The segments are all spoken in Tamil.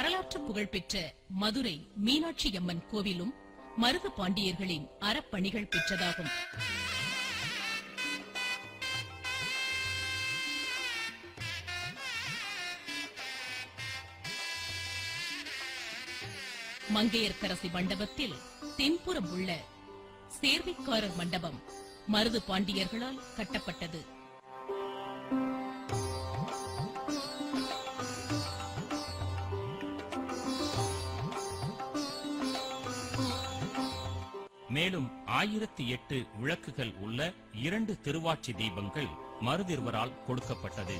வரலாற்று புகழ்பெற்ற மதுரை மீனாட்சி அம்மன் கோவிலும் மருது பாண்டியர்களின் அறப்பணிகள் பெற்றதாகும். மங்கையர்க்கரசி மண்டபத்தில் தென்புறம் உள்ள சேர்வைக்காரர் மண்டபம் மருது பாண்டியர்களால் கட்டப்பட்டது. மேலும் ஆயிரத்தி எட்டு விளக்குகள் உள்ள இரண்டு திருவாட்சி தீபங்கள் மருதிருவரால் கொடுக்கப்பட்டது.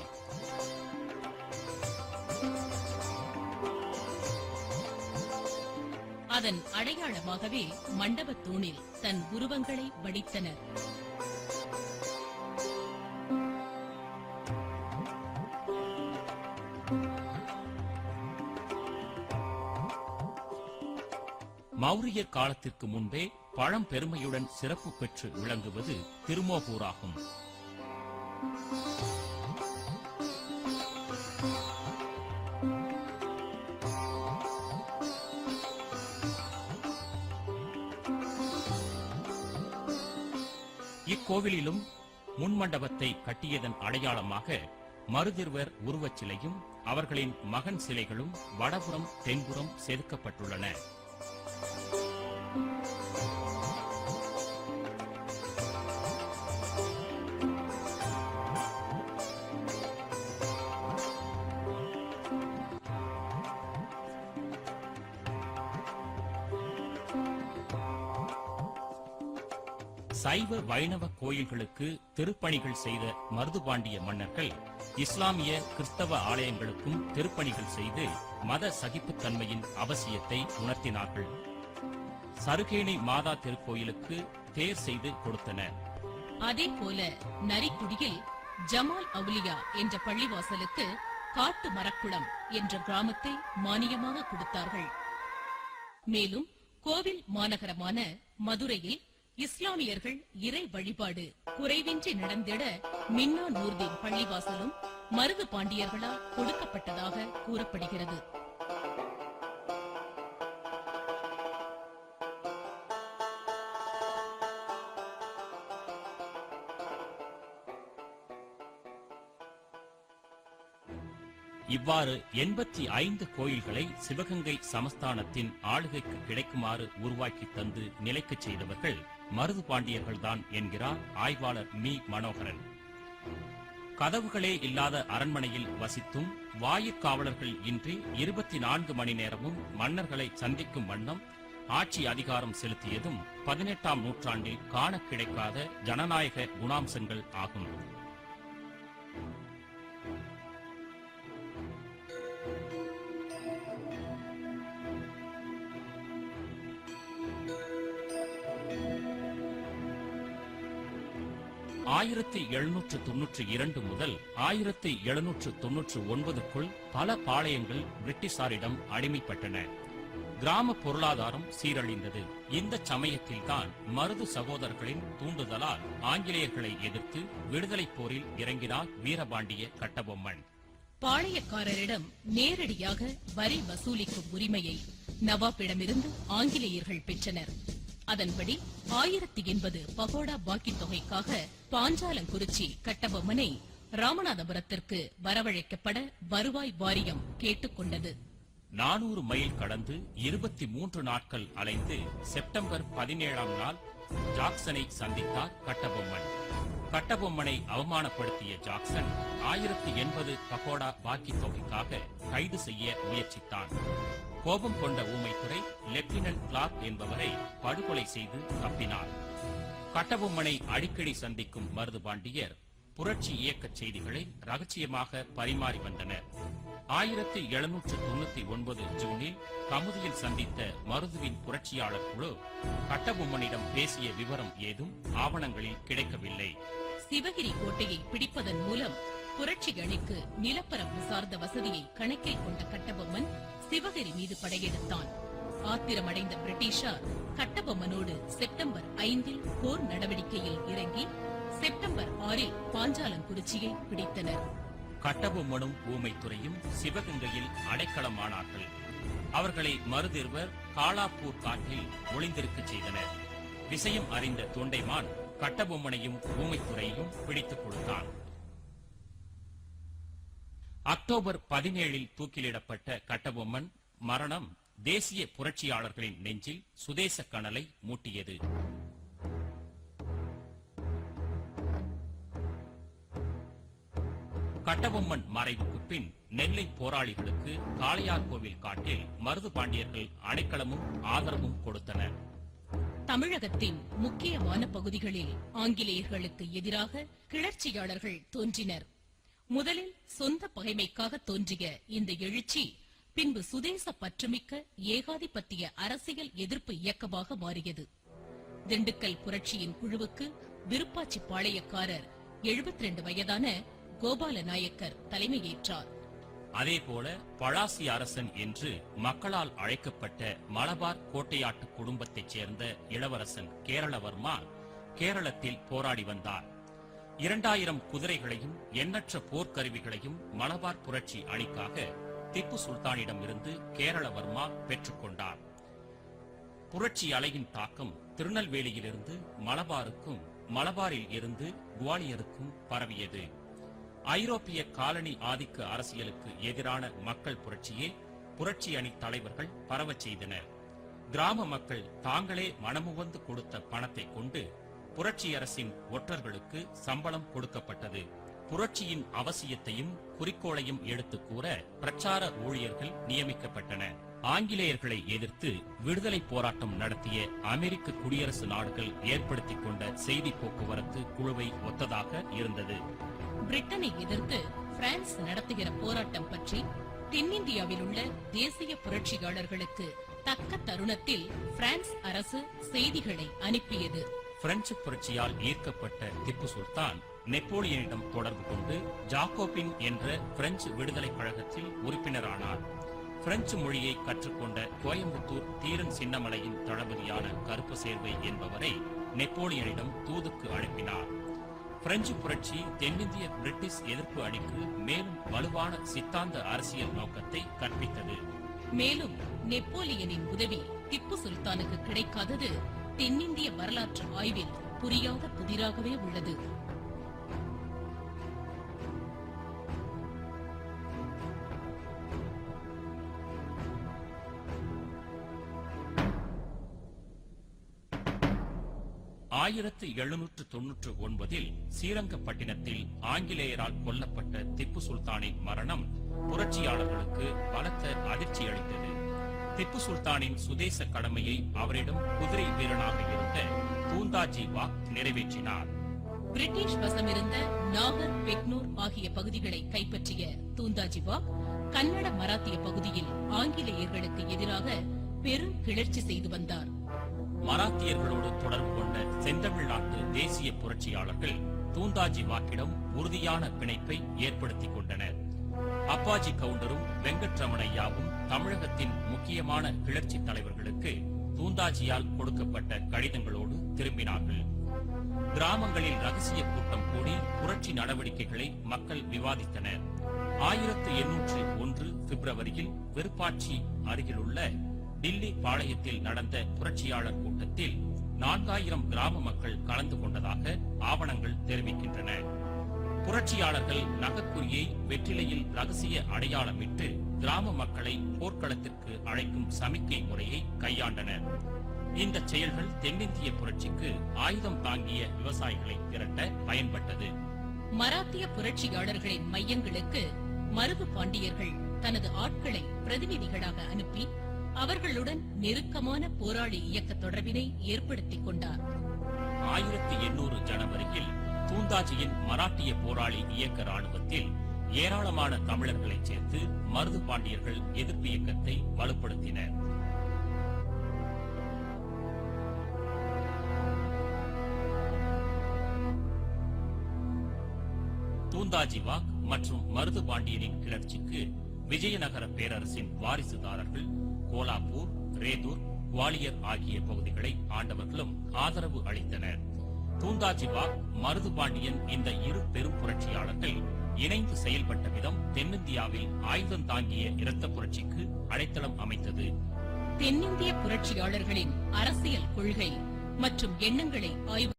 அதன் அடையாளமாகவே மண்டபத் தூணில் தன் உருவங்களை வடித்தனர். மௌரியர் காலத்திற்கு முன்பே பழம்பெருமையுடன் சிறப்பு பெற்று விளங்குவது திருமோகூராகும் இக்கோவிலிலும் முன்மண்டபத்தை கட்டியதன் அடையாளமாக மருதிருவர் உருவச் சிலையும் அவர்களின் மகன் சிலைகளும் வடபுறம் தென்புறம் செதுக்கப்பட்டுள்ளன. சைவ வைணவ கோயில்களுக்கு திருப்பணிகள் செய்த மருதுபாண்டிய மன்னர்கள் இஸ்லாமிய கிறிஸ்தவ ஆலயங்களுக்கும் திருப்பணிகள் செய்து மத சகிப்புத்தன்மையின் அவசியத்தை உணர்த்தினார்கள். சருகேணி மாதா திருக்கோயிலுக்கு தேர் செய்து கொடுத்தனர். அதே போல நரிக்குடியில் ஜமால் அவுலியா என்ற பள்ளிவாசலுக்கு காட்டு மரக்குளம் என்ற கிராமத்தை மானியமாக கொடுத்தார்கள். மேலும் கோவில் மாநகரமான மதுரையில் இஸ்லாமியர்கள் இறை வழிபாடு குறைவின்றி நடந்திட மின்னா நூர்தீன் பள்ளிவாசலும் மருது பாண்டியர்களால் கொடுக்கப்பட்டதாக கூறப்படுகிறது. இவ்வாறு எண்பத்தி ஐந்து கோயில்களை சிவகங்கை சமஸ்தானத்தின் ஆளுகைக்கு கிடைக்குமாறு உருவாக்கி தந்து நிலைக்கச் செய்தவர்கள் மருது பாண்டியர்கள்தான் என்கிறார் ஆய்வாளர் மீ. மனோகரன். கதவுகளே இல்லாத அரண்மனையில் வசித்தும் வாயுக்காவலர்கள் இன்றி இருபத்தி நான்கு மணி நேரமும் மன்னர்களை சந்திக்கும் வண்ணம் ஆட்சி அதிகாரம் செலுத்தியதும் பதினெட்டாம் நூற்றாண்டில் காண கிடைக்காத ஜனநாயக குணாம்சங்கள் ஆகும். ஆயிரத்தி எழுநூற்று தொன்னூற்றி இரண்டு முதல் ஆயிரத்தி எழுநூற்று தொன்னூற்று ஒன்பதுக்குள் பல பாளையங்கள் பிரிட்டிஷாரிடம் அடிமைப்பட்டன. கிராம பொருளாதாரம் சீரழிந்தது. இந்த சமயத்தில்தான் மருது சகோதரர்களின் தூண்டுதலால் ஆங்கிலேயர்களை எதிர்த்து விடுதலைப் போரில் இறங்கினார் வீரபாண்டிய கட்டபொம்மன். பாளையக்காரரிடம் நேரடியாக வரி வசூலிக்கும் உரிமையை நவாப்பிடமிருந்து ஆங்கிலேயர்கள் பெற்றனர். அதன்படி ஆயிரத்தி எண்பது பகோடா பாக்கி தொகைக்காக பாஞ்சாலங்குறிச்சி கட்டபொம்மனை ராமநாதபுரத்திற்கு வரவழைக்கப்பட வருவாய் வாரியம் கேட்டுக்கொண்டது. நானூறு மைல் கடந்து இருபத்தி மூன்று நாட்கள் அலைந்து செப்டம்பர் பதினேழாம் நாள் ஜாக்சனை சந்தித்தார் கட்டபொம்மன். கட்டபொம்மனை அவமானப்படுத்திய ஜாக்சன் ஆயிரத்தி எண்பது பகோடா பாக்கி தொகைக்காக கைது செய்ய முயற்சித்தான். கோபம் கொண்ட ஊமைத்துறை லெப்டினன்ட் கிளார்க் என்பவரை படுகொலை செய்து தப்பினார். கட்டபொம்மனை அடிக்கடி சந்திக்கும் மருது பாண்டியர் புரட்சி இயக்க செய்திகளை ரகசியமாக பரிமாறி வந்தனர். ஆயிரத்தி எழுநூற்று தொண்ணூத்தி ஒன்பது ஜூனில் கமுதியில் சந்தித்த மருதுவின் புரட்சியாளர் குழு கட்டபொம்மனிடம் பேசிய விவரம் ஏதும் ஆவணங்களில் கிடைக்கவில்லை. சிவகிரி கோட்டையை பிடிப்பதன் மூலம் புரட்சிகளுக்கு நிலப்பரப்பு சார்ந்த வசதியை கணக்கில் கொண்ட கட்டபொம்மன் சிவகிரி மீது படையெடுத்தான். ஆத்திரமடைந்த பிரிட்டிஷார் கட்டபொம்மனோடு செப்டம்பர் ஐந்தில் போர் நடவடிக்கையில் இறங்கி செப்டம்பர் ஆறில் பாஞ்சாலங்குறிச்சியை பிடித்தனர். கட்டபொம்மனும் ஊமைத்துறையும் சிவகங்கையில் அடைக்கலமானார்கள். அவர்களை மறுதிர்வர் காலாப்பூர் காட்டில் ஒளிந்திருக்கச் செய்தனர். விஷயம் அறிந்த தொண்டைமான் கட்டபொம்மனையும் ஊமைத்துறையையும் பிடித்துக் கொடுத்தான். அக்டோபர் பதினேழில் தூக்கிலிடப்பட்ட கட்டபொம்மன் மரணம் தேசிய புரட்சியாளர்களின் நெஞ்சில் சுதேச கனலை மூட்டியது. கட்டபொம்மன் மறைவுக்கு பின் நெல்லை போராளிகளுக்கு காளையார்கோவில் காட்டில் மருது பாண்டியர்கள் அடைக்கலமும் ஆதரவும் கொடுத்தனர். தமிழகத்தின் முக்கியமான பகுதிகளில் ஆங்கிலேயர்களுக்கு எதிராக கிளர்ச்சியாளர்கள் தோன்றினர். முதலில் சொந்த பகைமைக்காக தோன்றிய இந்த எழுச்சி பின்பு சுதேச பற்றுமிக்க ஏகாதிபத்திய அரசியல் எதிர்ப்பு இயக்கமாக மாறியது. திண்டுக்கல் புரட்சியின் குழுவுக்கு விருப்பாச்சி பாளையக்காரர் 72 வயதான கோபால நாயக்கர் தலைமையேற்றார். அதேபோல பழாசி அரசன் என்று மக்களால் அழைக்கப்பட்ட மலபார் கோட்டையாட்டு குடும்பத்தைச் சேர்ந்த இளவரசன் கேரளவர்மா கேரளத்தில் போராடி வந்தார். இரண்டாயிரம் குதிரைகளையும் எண்ணற்ற போர்க்கருவிகளையும் மலபார் புரட்சி அணிக்காக திப்பு சுல்தானிடம் இருந்து கேரளவர்மா பெற்றுக்கொண்டார். புரட்சி அலையின் தாக்கம் திருநெல்வேலியிலிருந்து மலபாருக்கும் மலபாரில் இருந்து குவாலியருக்கும் பரவியது. ஐரோப்பிய காலனி ஆதிக்க அரசியலுக்கு எதிரான மக்கள் புரட்சியை புரட்சி அணி தலைவர்கள் பரவச் செய்தனர். கிராம மக்கள் தாங்களே மனமுவந்து கொடுத்த பணத்தை கொண்டு புரட்சி அரசின் ஒற்றர்களுக்கு சம்பளம் கொடுக்கப்பட்டது. புரட்சியின் அவசியத்தையும் குறிக்கோளையும் எடுத்து கூற பிரச்சார ஊழியர்கள் நியமிக்கப்பட்டன. ஆங்கிலேயர்களை எதிர்த்து விடுதலை போராட்டம் நடத்திய அமெரிக்க குடியரசு நாடுகள் ஏற்படுத்திக் கொண்ட செய்தி போக்குவரத்து குழுவை ஒத்ததாக இருந்தது. பிரிட்டனை எதிர்த்து பிரான்ஸ் நடத்துகிற போராட்டம் பற்றி தென்னிந்தியாவில் உள்ள தேசிய புரட்சியாளர்களுக்கு தக்க தருணத்தில் பிரான்ஸ் அரசு செய்திகளை அனுப்பியது. பிரெஞ்சு புரட்சியால் ஈர்க்கப்பட்ட திப்பு சுல்தான் நெப்போலியனிடம் தொடர்பு கொண்டு ஜாக்கோபின் என்ற பிரெஞ்சு விடுதலைக் கழகத்தில் உறுப்பினரானார். பிரெஞ்சு மொழியை கற்றுக்கொண்ட கோயம்புத்தூர் தீரன் சின்னமலையின் தளபதியான கருப்பு சேர்வை என்பவரை நெப்போலியனிடம் தூதுக்கு அனுப்பினார். பிரெஞ்சு புரட்சி தென்னிந்திய பிரிட்டிஷ் எதிர்ப்பு அணிக்கு மேலும் வலுவான சித்தாந்த அரசியல் நோக்கத்தை கற்பித்தது. மேலும் நெப்போலியனின் உதவி திப்பு சுல்தானுக்கு கிடைக்காதது தென்னிந்திய வரலாற்று ஆய்வில் புரியாத புதிராகவே உள்ளது. ஆயிரத்து எழுநூற்று தொன்னூற்று ஒன்பதில் ஸ்ரீரங்கப்பட்டினத்தில் ஆங்கிலேயரால் கொல்லப்பட்ட திப்பு சுல்தானின் மரணம் புரட்சியாளர்களுக்கு பலத்த அதிர்ச்சி அளித்தது திப்பு சுல்தானின் சுதேச கடமையை அவரிடம் குதிரை வீரனாக இருந்த தூந்தாஜி வாக் நிறைவேற்றினார். பிரிட்டிஷ் வசமிருந்த நாகர் பெக்னூர் ஆகிய பகுதிகளை கைப்பற்றிய தூந்தாஜிவாக் கன்னட மராத்திய பகுதியில் ஆங்கிலேயர்களுக்கு எதிராக பெரும் கிளர்ச்சி செய்து வந்தார். மராத்தியர்களோடு தொடர்பு கொண்ட செந்தமிழ்நாட்டு தேசிய புரட்சியாளர்கள் தூந்தாஜி வாக்கிடம் உறுதியான பிணைப்பை ஏற்படுத்திக் கொண்டனர். அப்பாஜி கவுண்டரும் வெங்கட்ரமணையாவும் தமிழகத்தின் முக்கியமான கிளர்ச்சி தலைவர்களுக்கு தூந்தாஜியால் கொடுக்கப்பட்ட கடிதங்களோடு திரும்பினார்கள். கிராமங்களில் ரகசிய கூட்டம் கூடி புரட்சி நடவடிக்கைகளை மக்கள் விவாதித்தனர். ஆயிரத்து எண்ணூற்று ஒன்று பிப்ரவரியில் விருப்பாட்சி அருகிலுள்ள டில்லி பாளையத்தில் நடந்த புரட்சியாளர் கூட்டத்தில் நான்காயிரம் கிராம மக்கள் கலந்து கொண்டதாக ஆவணங்கள் தெரிவிக்கின்றன. புரட்சியாளர்கள் நகக்குறியை வெற்றிலையில் ரகசிய அடையாளமிட்டு கிராம மக்களை போர்க்களத்திற்கு அழைக்கும் சமிக்கை முறையை கையாண்டனர். இந்த செயல்கள் தென்னிந்திய புரட்சிக்கு ஆயுதம் தாங்கிய விவசாயிகளை திரட்ட பயன்பட்டது. மராத்திய புரட்சியாளர்களின் மையங்களுக்கு மருது பாண்டியர்கள் தனது ஆட்களை பிரதிநிதிகளாக அனுப்பி அவர்களுடன் நெருக்கமான போராளி இயக்க தொடர்பினை ஏற்படுத்திக் கொண்டார். ஆயிரத்தி எண்ணூறு ஜனவரியில் தூந்தாஜியின் மராட்டிய போராளி இயக்க ராணுவத்தில் ஏராளமான தமிழர்களை சேர்த்து மருது பாண்டியர்கள் எதிர்ப்பு இயக்கத்தை வலுப்படுத்தினர். தூந்தாஜி வாக் மற்றும் மருது பாண்டியனின் கிளர்ச்சிக்கு விஜயநகர பேரரசின் வாரிசுதாரர்கள் கோலாப்பூர் ரேதூர் குவாலியர் ஆகிய பகுதிகளை ஆண்டவர்களும் ஆதரவு அளித்தனர். தூந்தாஜி மருது பாண்டியன் இந்த இரு பெரும் புரட்சியாளர்கள் இணைந்து செயல்பட்ட விதம் தென்னிந்தியாவில் ஆயுதம் தாங்கிய இரத்த புரட்சிக்கு அடைத்தளம் அமைத்தது. தென்னிந்திய புரட்சியாளர்களின் அரசியல் கொள்கை மற்றும் எண்ணங்களை ஆய்வு